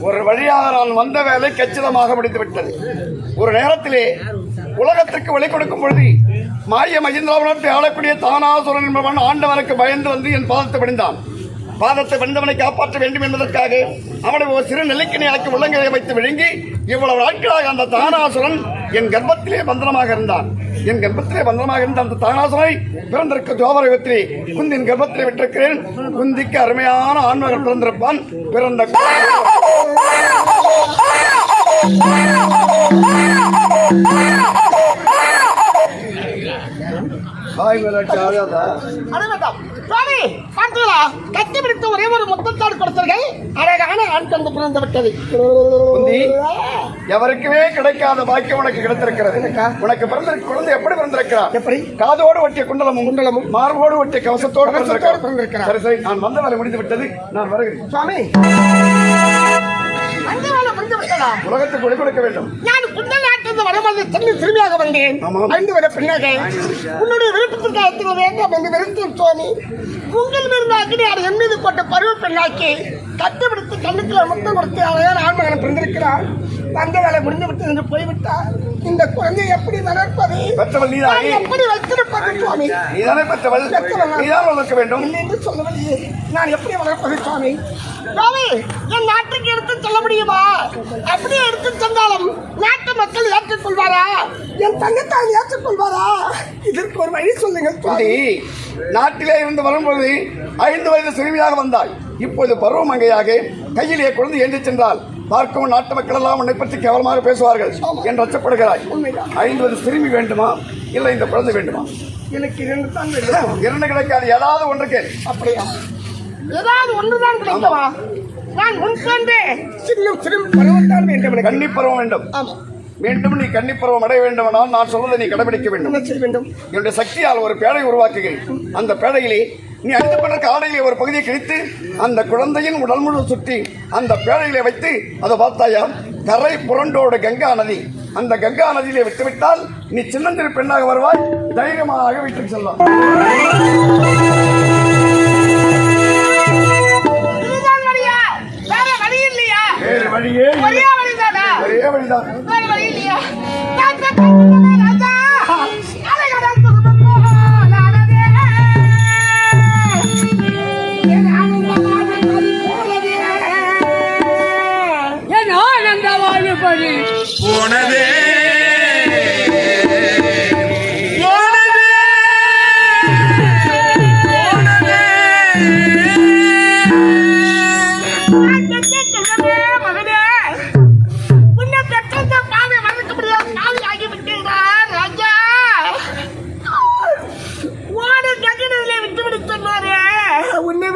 ஒரு வழியாக நான் வந்த வேலை கச்சிதமாக முடித்து விட்டது ஒரு நேரத்திலே உலகத்திற்கு வழி கொடுக்கும் பொழுது மாய மகிந்திராவனத்தை ஆளக்கூடிய தானாசுரன் என்பவன் ஆண்டவனுக்கு பயந்து வந்து என் பாதத்தை படிந்தான் பாதத்தை வந்தவனை காப்பாற்ற வேண்டும் என்பதற்காக அவனை ஒரு சிறு நெல்லிக்கணி ஆக்கி உள்ளங்கையை வைத்து விழுங்கி இவ்வளவு நாட்களாக அந்த தானாசுரன் என் கர்ப்பத்திலே பந்தனமாக இருந்தான். என் கர்ப்பத்திலே பந்தனமாக இருந்த அந்த தானாசுரனை பிறந்திருக்க ஜோபர யுகத்திலே குந்தின் கர்ப்பத்திலே விட்டிருக்கிறேன். குந்திக்கு அருமையான ஆண்மகன் பிறந்திருப்பான். பிறந்த Oh, கட்டி பிடித்து ஒரே ஒரு முத்தத்தாடு கொடுத்தீர்கள். அழகான ஆண் கண்டு பிறந்து விட்டது. எவருக்குமே கிடைக்காத பாக்கியம் உனக்கு கிடைத்திருக்கிறது. உனக்கு பிறந்திருக்க குழந்தை எப்படி பிறந்திருக்கிறார்? எப்படி? காதோடு ஒட்டிய குண்டலமும் குண்டலமும். மார்போடு ஒட்டிய கவசத்தோடு பிறந்திருக்கிறார். சரி சரி நான் வந்த வேலை முடிந்து விட்டது. நான் வருகிறேன். சுவாமி. உலகத்துக்கு ஒளி கொடுக்க வேண்டும். திரும்பி திரும்பியாக வந்தேன். ஐந்து வரை பின்னாக உன்னுடைய விருப்பத்திற்கு அழைத்து வேண்டும் என்று விரும்பும் சுவாமி. உங்கள் மீது அக்னியார் என் மீது போட்ட பருவ பெண்ணாக்கி கட்டுப்பிடித்து கண்ணுக்குள்ள முத்தம் கொடுத்து அழகான ஆண்மகனை பிறந்திருக்கிறார் வந்த வேலை முடிந்து விட்டது என்று போய்விட்டார் இந்த குழந்தையை எப்படி வளர்ப்பது? பெற்றவள் நீதானே? எப்படி வைத்திருப்பது சுவாமி? நீதானே பெற்றவள். நீதான் வளர்க்க வேண்டும்? இல்லை என்று சொல்லவில்லையே. நான் எப்படி வளர்ப்பது சுவாமி? சுவாமி என் நாட்டுக்கு எடுத்து செல்ல முடியுமா? அப்படியே எடுத்து சென்றாலும் நாட்டு மக்கள் ஏற்றுக்கொள்வாரா என் தங்கத்தால் ஏற்றுக்கொள்வாரா இதற்கு ஒரு வழி சொல்லுங்கள் சுவாமி. நாட்டிலே இருந்து வரும்பொழுது ஐந்து வயது சிறுமியாக வந்தாய் இப்போது பருவமங்கையாக கையிலே குழந்தை ஏந்தி சென்றால் பார்க்கும் நாட்டு மக்கள் எல்லாம் உன்னை பற்றி கேவலமாக பேசுவார்கள் என்று அச்சப்படுகிறாய். ஐந்து வயது சிறுமி வேண்டுமா? இல்லை இந்த குழந்தை வேண்டுமா? எனக்கு இரண்டு தான் இரண்டு கிடைக்காது ஏதாவது ஒன்று கேள். அப்படியா? ஏதாவது ஒன்றுதான் கிடைக்குமா? நான் முன் சென்றே சின்னம் சிறுமி பருவத்தான் வேண்டும் கன்னி பருவம் வேண்டும். மீண்டும் நீ கன்னி பருவம் அடைய வேண்டுமானால் நான் சொல்வதை நீ கடைபிடிக்க வேண்டும். வேண்டும்? என்னுடைய சக்தியால் ஒரு பேழை உருவாக்குகிறேன். அந்த பேழையிலே நீ அணிந்து கொண்ட காடையிலே ஒரு பகுதியை கிழித்து அந்த குழந்தையின் உடல் முழு சுற்றி அந்த பேழையிலே வைத்து அதை பார்த்தாயா? கரை புரண்டோடு கங்கா நதி. அந்த கங்கா நதியிலே விட்டுவிட்டால் நீ சின்னஞ்சிறு பெண்ணாக வருவாய் தைரியமாக வீட்டுக்கு வழியா? வேற வழியே. ஒரே வழிதானா?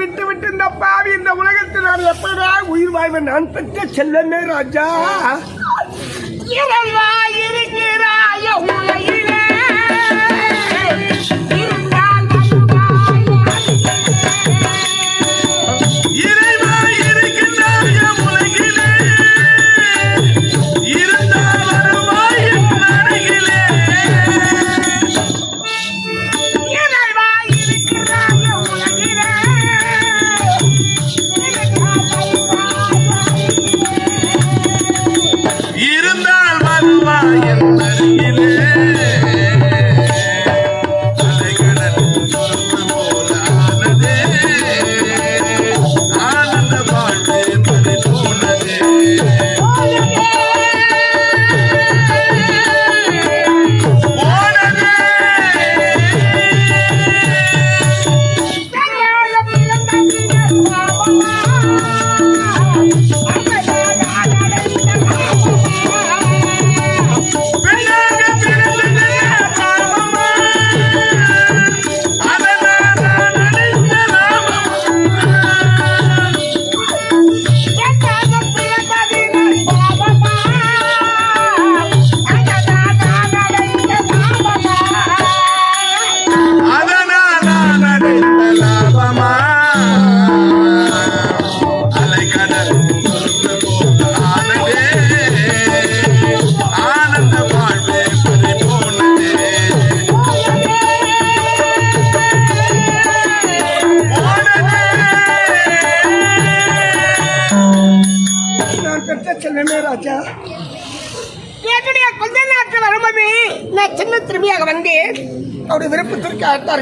விட்டு விட்டு பாவி இந்த உலகத்தில் நான் எப்படா உயிர் வாழ்வேன்? நான் பெற்ற செல்லமே ராஜா.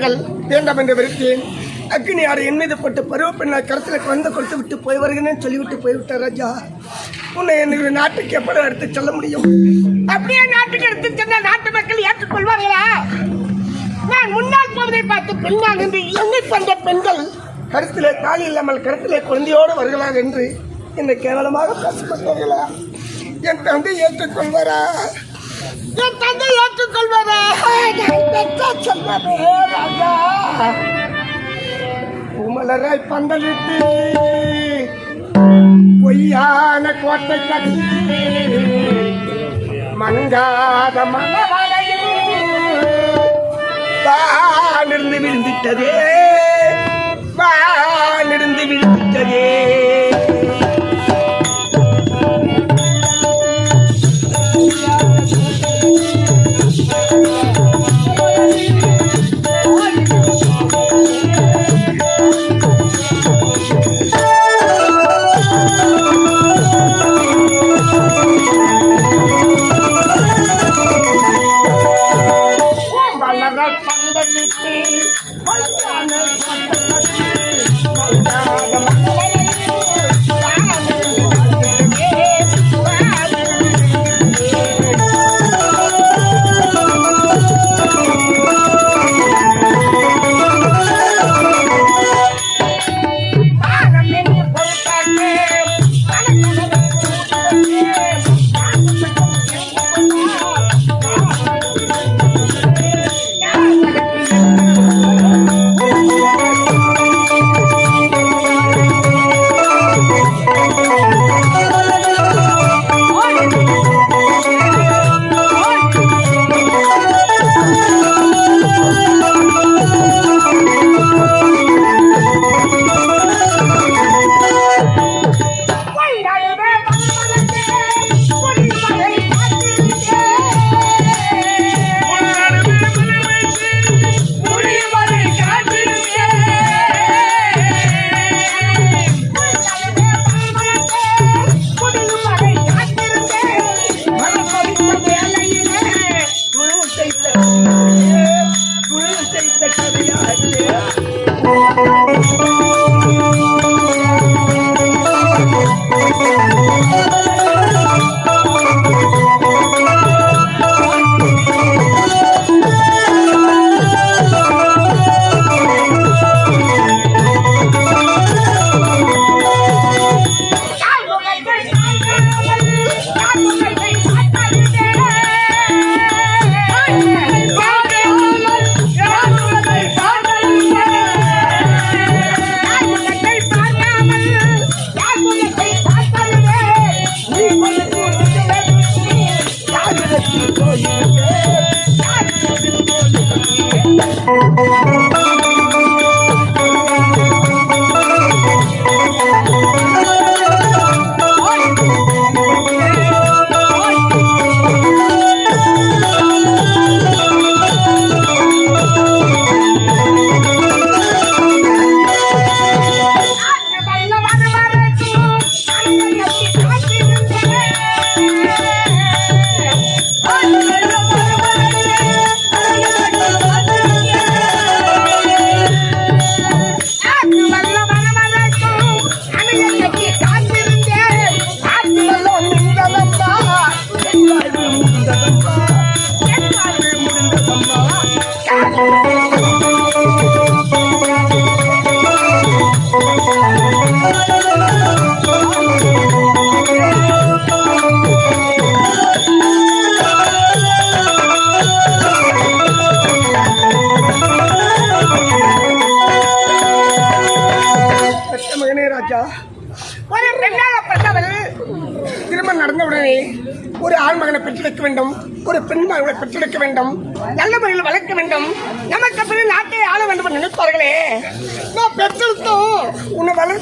அழைத்தார்கள் வேண்டாம் என்று விருப்பேன் அக்னி யார் என் மீது போட்டு பருவ பெண்ணை கருத்தில் குழந்தை கொடுத்து விட்டு போய் வருகிறேன்னு சொல்லிவிட்டு போய்விட்டார் ராஜா. உன்னை என்னுடைய நாட்டுக்கு எப்படி எடுத்து செல்ல முடியும்? அப்படியே நாட்டுக்கு எடுத்து சென்ன நாட்டு மக்கள் ஏற்றுக்கொள்வார்களா? நான் முன்னால் போவதை பார்த்து பெண்ணாக என்று எண்ணி வந்த பெண்கள் கருத்திலே தாலி இல்லாமல் கருத்திலே குழந்தையோடு வருகிறார் என்று என்னை கேவலமாக பேசப்பட்டார்களா என் தந்தை ஏற்றுக்கொள்வாரா? என் தந்தை ஏற்றுக்கொள்வாரா நான் ராஜா உமலராய் பந்தலிட்டு பொய்யான கோட்டை கட்டி மங்காத மனவரையில் வானிருந்து விழுந்துட்டதே. வானிருந்து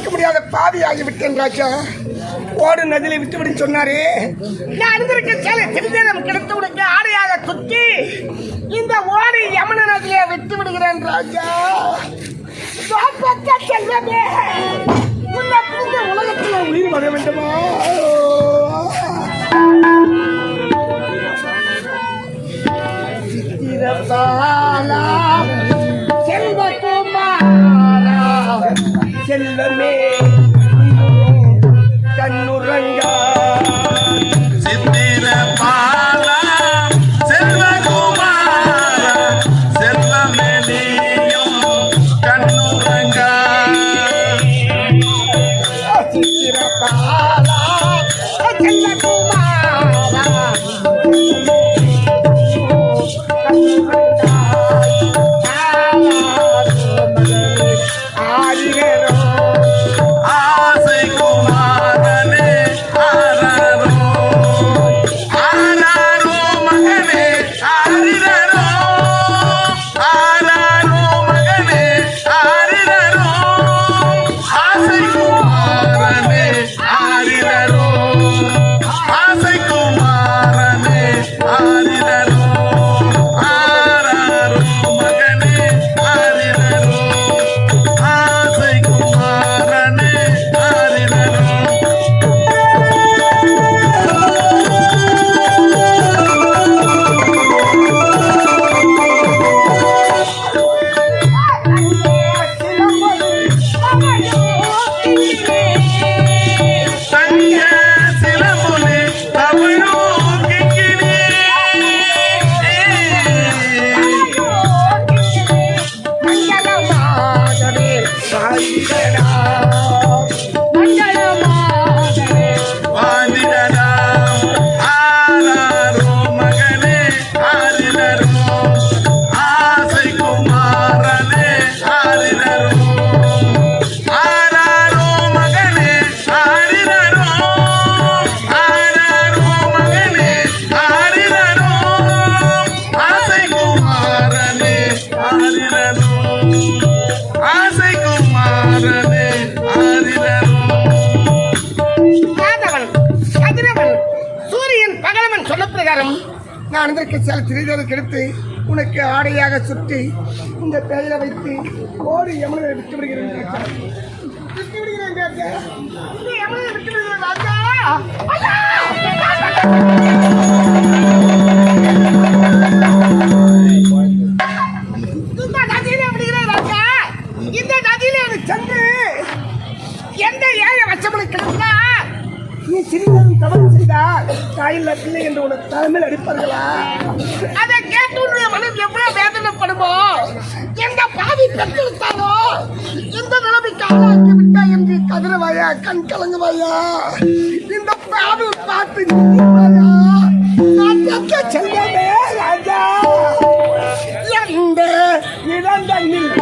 நடக்க முடியாத பாவி ஆகிவிட்டேன் ராஜா. ஓடு நதியில விட்டுவிட சொன்னாரே. நான் அணிந்திருக்க சேலை திருநேரம் கிடைத்து விடுங்க ஆடையாக குத்தி இந்த ஓடு யமுன நதியை விட்டு விடுகிறேன் ராஜா செல்வமே உன்னை உலகத்தில் உயிர் வர வேண்டுமா? in the. நான் சில திரிதலுக்கு கெடுத்து உனக்கு ஆடையாக சுற்றி இந்த பெயரை வைத்து கோடி யமனை விட்டு விடுகிறேன் விட்டு விடுகிறேன் விடுகிறேன் இந்த சென்று எந்த ஏழை வச்சமனை நீ சிறிதளவு தவறு செய்தால் தாயில் பிள்ளை என்று உனக்கு தலைமையில் அடிப்பார்களா? அதை கேட்டு மனசு மனம் எவ்வளவு வேதனைப்படுமோ? எந்த பாவி பெற்றெடுத்தாலோ? இந்த நிலைமைக்கு ஆளாக்கி விட்டா என்று கதிரவாயா கண் கலங்குவாயா? இந்த பாவி பார்த்து நிற்கிறாயா நான் பெற்ற செல்வமே ராஜா. எந்த இடங்களில்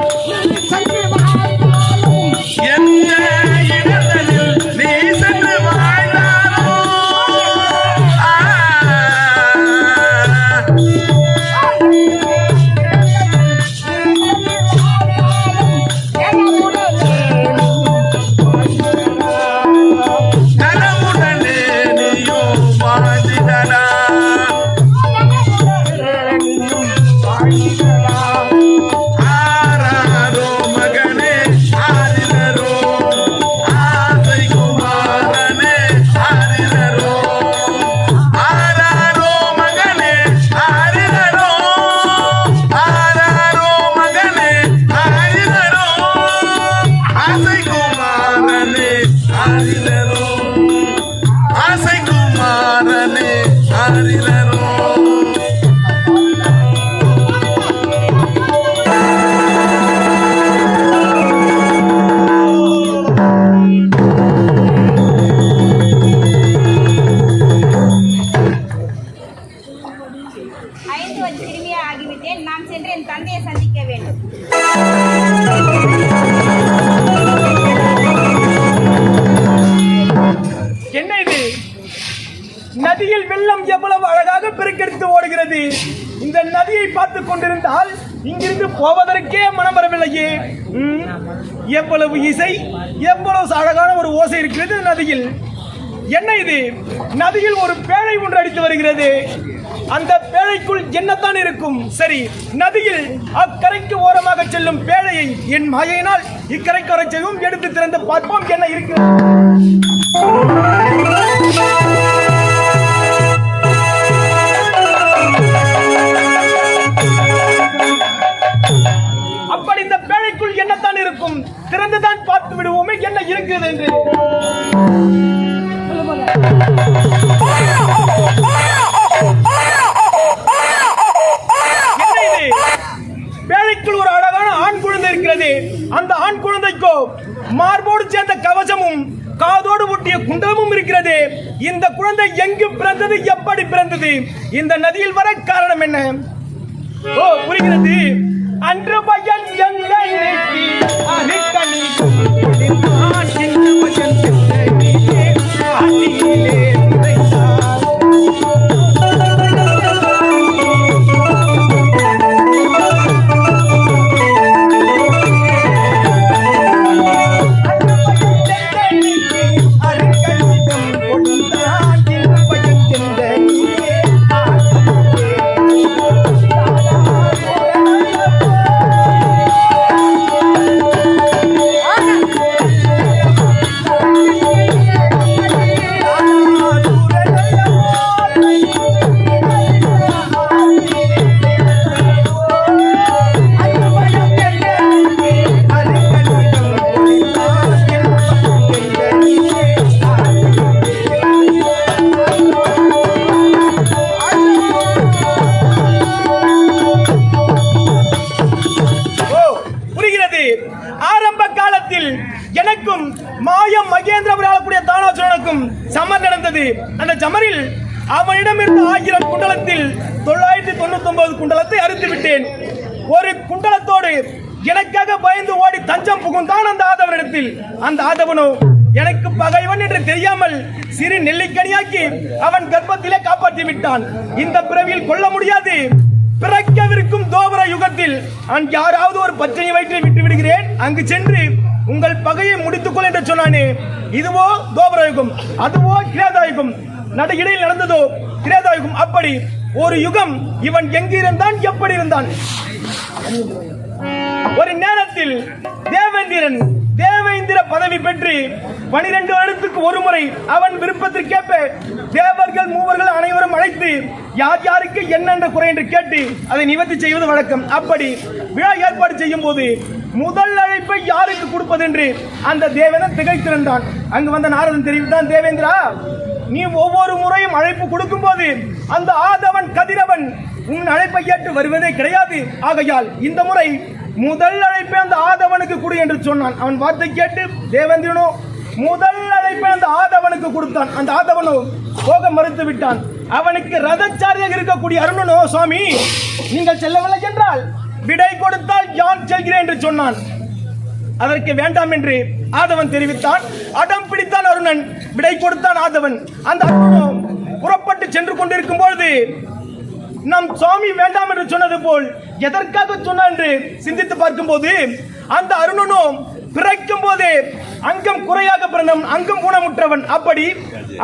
நதியை பார்த்து கொண்டிருந்தால் இங்கிருந்து போவதற்கே மனம் வரவில்லையே. எவ்வளவு இசை எவ்வளவு அழகான ஒரு ஓசை இருக்கிறது நதியில். என்ன இது? நதியில் ஒரு பேழை ஒன்று அடித்து வருகிறது. அந்த பேழைக்குள் என்னத்தான் இருக்கும்? சரி நதியில் அக்கரைக்கு ஓரமாக செல்லும் பேழையை என் மாயையினால் இக்கரைக்கு வர எடுத்து திறந்து பார்ப்போம் என்ன இருக்கிறது. இருக்கும். திறந்துதான் பார்த்து விடுவோமே என்ன இருக்கிறது என்று. வேலைக்குள் ஒரு அழகான ஆண் குழந்தை இருக்கிறது. அந்த ஆண் குழந்தைக்கோ மார்போடு சேர்ந்த கவசமும் காதோடு ஒட்டிய குண்டலமும் இருக்கிறது. இந்த குழந்தை எங்கு பிறந்தது எப்படி பிறந்தது? இந்த நதியில் வர காரணம் என்ன? ஓ புரிகிறது. அன்று பையன் சமர் நடந்தது. அந்த சமரில் அவனிடம் இருந்த ஆயிரம் குண்டலத்தில் தொள்ளாயிரத்தி தொண்ணூத்தி ஒன்பது குண்டலத்தை அறுத்து விட்டேன். ஒரு குண்டலத்தோடு எனக்காக பயந்து ஓடி தஞ்சம் புகுந்தான் அந்த ஆதவனிடத்தில். அந்த ஆதவனோ எனக்கு பகைவன் என்று தெரியாமல் சிறு நெல்லிக்கனியாக்கி அவன் கர்ப்பத்திலே காப்பாற்றி விட்டான். இந்த பிறவியில் கொல்ல முடியாது. பிறக்கவிருக்கும் தோபர யுகத்தில் நான் யாராவது ஒரு பச்சனை வயிற்றை விட்டு விடுகிறேன். அங்கு சென்று உங்கள் பகையை முடித்துக்கொள் என்று சொன்னானே. இதுவோ தோபரயுகம் அதுவோ கிரேதாயுகம். நடு இடையில் நடந்ததோ கிரேதாயுகம். அப்படி ஒரு யுகம் இவன் எங்கிருந்தான் எப்படி இருந்தான்? ஒரு நேரத்தில் தேவேந்திரன் தேவேந்திர பதவி பெற்று பனிரெண்டு வருடத்துக்கு ஒரு முறை அவன் விருப்பத்திற்கேற்ப தேவர்கள் மூவர்கள் அனைவரும் அழைத்து யார் யாருக்கு என்னென்ற குறை என்று கேட்டு அதை நிவர்த்தி செய்வது வழக்கம். அப்படி விழா ஏற்பாடு செய்யும் போது முதல் அழைப்பை யாருக்கு கொடுப்பது என்று அந்த தேவேந்திரன் திகைத்திருந்தான். அங்கு வந்த நாரதன் தெரிவித்தான் தேவேந்திரா நீ ஒவ்வொரு முறையும் அழைப்பு கொடுக்கும் போது அந்த ஆதவன் கதிரவன் உன் அழைப்பை ஏற்று வருவதே கிடையாது. ஆகையால் இந்த முறை முதல் அழைப்பை அந்த ஆதவனுக்கு கொடு என்று சொன்னான். அவன் வார்த்தை கேட்டு தேவேந்திரனோ முதல் அழைப்பை அந்த ஆதவனுக்கு கொடுத்தான். அந்த ஆதவனோ போக மறுத்து விட்டான். அவனுக்கு ரதச்சாரியாக இருக்கக்கூடிய அருணனோ சுவாமி நீங்கள் செல்லவில்லை என்றால் விடை கொடுத்தால் யான் செல்கிறேன் என்று சொன்னான் அதற்கு வேண்டாம் என்று ஆதவன் தெரிவித்தான். அடம் பிடித்தான் அருணன் விடை கொடுத்தான் ஆதவன். அந்த அருணனோ புறப்பட்டு சென்று கொண்டிருக்கும் பொழுது நம் சுவாமி வேண்டாம் என்று சொன்னது போல் எதற்காக சொன்னான் என்று சிந்தித்து பார்க்கும்போது அந்த அருணனும் பிறக்கும் போதே அங்கம் குறையாக பிறந்தவன் அங்கம் குணமுற்றவன். அப்படி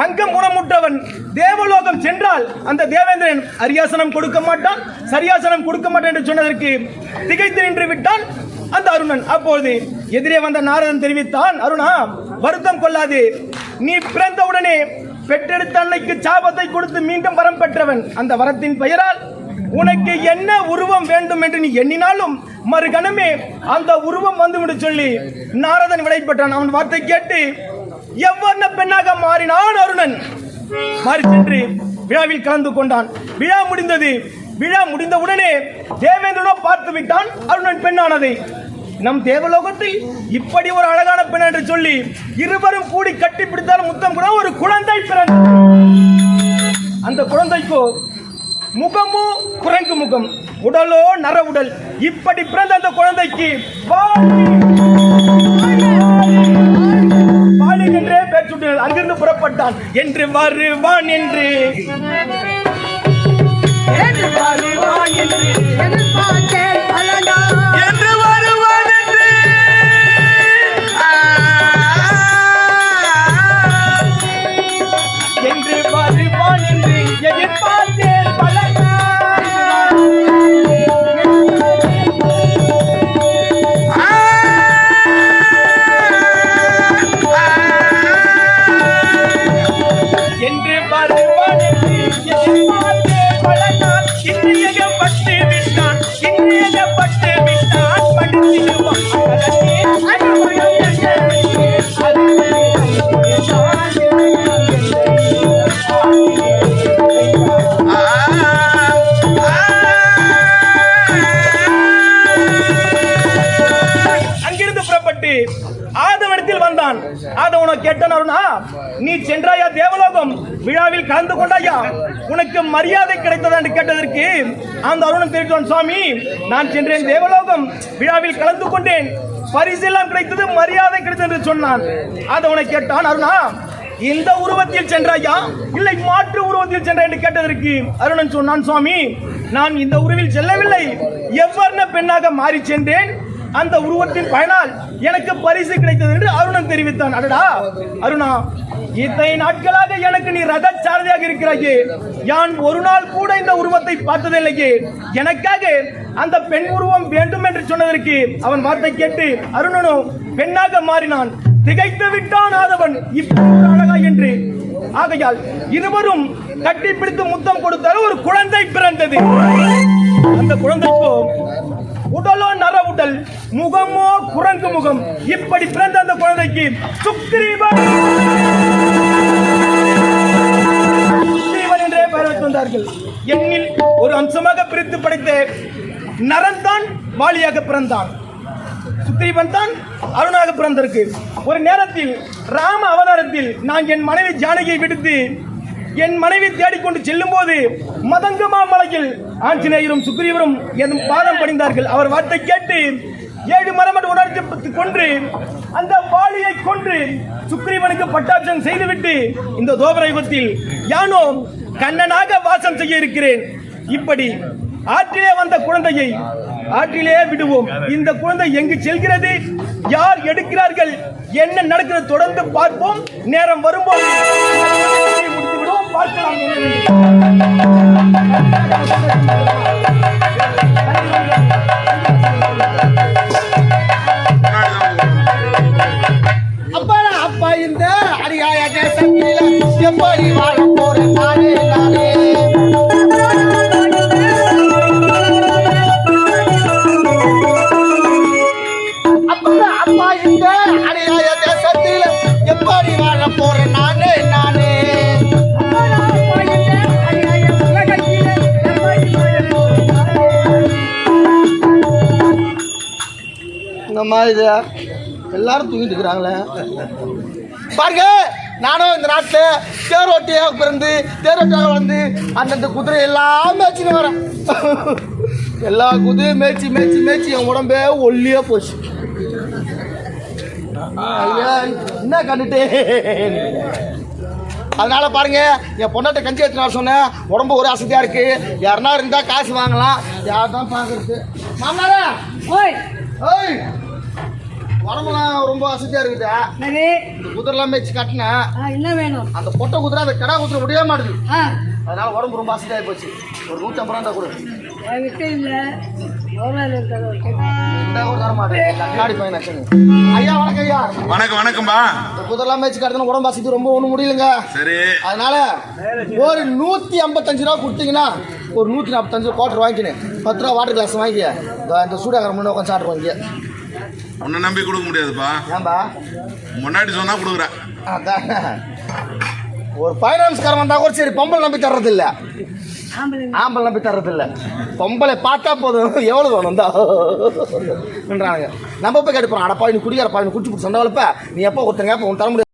அங்கம் குணமுற்றவன் தேவலோகம் சென்றால் அந்த தேவேந்திரன் அரியாசனம் கொடுக்க மாட்டான் சரியாசனம் கொடுக்க மாட்டான் என்று சொன்னதற்கு திகைத்து நின்று விட்டான் அந்த அருணன். அப்பொழுது எதிரே வந்த நாரதன் தெரிவித்தான் அருணா வருத்தம் கொள்ளாது. நீ பிறந்தவுடனே பெற்றெடுத்த அன்னைக்கு சாபத்தை கொடுத்து மீண்டும் வரம் பெற்றவன். அந்த வரத்தின் பெயரால் உனக்கு என்ன உருவம் வேண்டும் என்று நீ எண்ணினாலும் மறுகணமே அந்த உருவம் வந்துவிடு சொல்லி நாரதன் விடை பெற்றான் அவன் வார்த்தை கேட்டு எவ்வளவு பெண்ணாக மாறினான் அருணன்? மாறி சென்று விழாவில் கலந்து கொண்டான். விழா முடிந்தது. விழா முடிந்தவுடனே தேவேந்திரனோ பார்த்து விட்டான் அருணன் பெண்ணானதை. நம் தேவலோகத்தில் இப்படி ஒரு அழகான பெண் என்று சொல்லி இருவரும் கூடி கட்டி பிடித்தால் முத்தம் கூட ஒரு குழந்தை பிறந்தது. அந்த குழந்தைக்கோ முகமோ குரங்கு முகம். உடலோ நர உடல். இப்படி பிறந்த அந்த குழந்தைக்கு என்றே பேர் சுட்டினார். அங்கிருந்து புறப்பட்டான். என்று வருவான் என்று. என்று வருவான் என்று. எதிர்பார்த்தேன் மரியாதை கிடைத்ததா என்று கேட்டதற்கு அந்த அருணன் தெரிவித்தான் சுவாமி நான் சென்றேன் தேவலோகம். விழாவில் கலந்து கொண்டேன். பரிசெல்லாம் கிடைத்தது மரியாதை கிடைத்தது என்று சொன்னான். ஆதவனை கேட்டான் அருணா இந்த உருவத்தில் சென்றாயா? இல்லை மாற்று உருவத்தில் சென்ற என்று கேட்டதற்கு அருணன் சொன்னான் சுவாமி நான் இந்த உருவில் செல்லவில்லை. எவ்வர்ண பெண்ணாக மாறி சென்றேன். அந்த உருவத்தின் பயனால் எனக்கு பரிசு கிடைத்தது என்று அருணன் தெரிவித்தான். அடடா! அருணா இத்தனை நாட்களாக எனக்கு நீ ரத சாரதியாக இருக்கிறாயே. யான் ஒரு நாள் கூட இந்த உருவத்தை பார்த்ததில்லையே. எனக்காக அந்த பெண் உருவம் வேண்டும் என்று சொன்னதற்கு அவன் வார்த்தை கேட்டு அருணனோ பெண்ணாக மாறினான். திகைத்து விட்டான் ஆதவன். இப்படி அழகா என்று. ஆகையால் இருவரும் கட்டிப்பிடித்து முத்தம் கொடுத்தாலும் ஒரு குழந்தை பிறந்தது. அந்த குழந்தைக்கும் முகமோ குரங்கு முகம். இப்படி பிறந்த அந்த குழந்தைக்கு சுக்ரீவன் சுக்ரீவன் என்றே பெயர் வைத்திருந்தார்கள் எண்ணில் ஒரு அம்சமாக பிரித்து படைத்த நரன்தான் வாலியாக பிறந்தான். சுக்ரீவன் தான் அருணாக பிறந்திருக்கு. ஒரு நேரத்தில் ராம அவதாரத்தில் நான் என் மனைவி ஜானகியை விடுத்து என் மனைவி தேடிக்கொண்டு செல்லும் போது மதங்கமா மலையில் ஆஞ்சநேயரும் சுக்ரீவரும் என் பாதம் பணிந்தார்கள் அவர் வார்த்தை கேட்டு ஏழு மரம் உணர்ச்சி கொன்று அந்த வாளியை கொன்று சுக்ரீவனுக்கு பட்டாட்சம் செய்துவிட்டு இந்த தோபர யுகத்தில் யானோ கண்ணனாக வாசம் செய்ய இருக்கிறேன். இப்படி ஆற்றிலே வந்த குழந்தையை ஆற்றிலே விடுவோம். இந்த குழந்தை எங்கு செல்கிறது? யார் எடுக்கிறார்கள்? என்ன நடக்கிறது? தொடர்ந்து பார்ப்போம். நேரம் வரும்போது பார்க்கலாம். இந்த அடியாய தேசத்தில எப்படி வாழ போறேன் நானே நானே. நம்ம இது? எல்லாரும் தூங்கிட்டு இருக்கிறாங்களே. பாருங்க நானும் இந்த நாட்டில் தேரோட்டியாக பிறந்து தேரோட்டியாக வந்து அந்தந்த குதிரை எல்லாம் மேய்ச்சின்னு வரேன். எல்லா குதிரையும் மேய்ச்சி மேய்ச்சி மேய்ச்சி என் உடம்பே ஒல்லியாக போச்சு. என்ன கண்டுட்டு அதனால பாருங்க என் பொண்ணாட்ட கஞ்சி எடுத்துட்டு வர சொன்னேன். உடம்பு ஒரு அசதியா இருக்கு. யாருன்னா இருந்தா காசு வாங்கலாம். யார் தான் பாக்குறது? மாமனாரா! ஓய்! ஏய் உடம்புலாம் ரொம்ப அசதியா இருக்குதா. குதிரைலாம் மேய்ச்சி கட்டினேன் ஆ, என்ன வேணும்? அந்த பொட்டை குதிரை அந்த கடா குதிரை முடிய மாட்டுது. அதனால உடம்பு ரொம்ப அசதியாகி போச்சு. ஒரு நூற்றி ஐம்பது ரூபா கொடு. என்கிட்ட இல்லை. வணக்கம் ஐயா. வணக்கம் வணக்கம்பா. இந்த குதிரைலாம் மேய்ச்சி கட்டினா உடம்பு அசதி ரொம்ப ஒன்றும் முடியலங்க. சரி. அதனால ஒரு நூற்றி ஐம்பத்தஞ்சு ரூபா கொடுத்தீங்கன்னா ஒரு நூற்றி நாற்பத்தஞ்சு குவார்டர் வாங்கிக்கினேன். பத்து ரூபா வாட்டர் கிளாஸ் வாங்கி இதோ இந்த சூடாகிற முன்னே உட்காந்து சாப்பிட்டு வாங்கி உன்னை நம்பி கொடுக்க முடியாதுப்பா. ஏன்பா? முன்னாடி சொன்னா கொடுக்குறேன் அதான். ஒரு ஃபைனான்ஸ்காரன் வந்தா கூட சரி பொம்பளை நம்பி தர்றது இல்ல ஆம்பளை நம்பி தர்றது இல்ல பொம்பளை பார்த்தா போதும். எவ்வளவு வேணும் தான் நம்ம போய் கேட்டு போறோம். அடப்பா நீ குடிக்கிற பா நீ குடிச்சு பிடிச்சி சண்டை வளர்ப்ப. நீ எப்போ ஒருத்தங்க உன் தர முடியாது.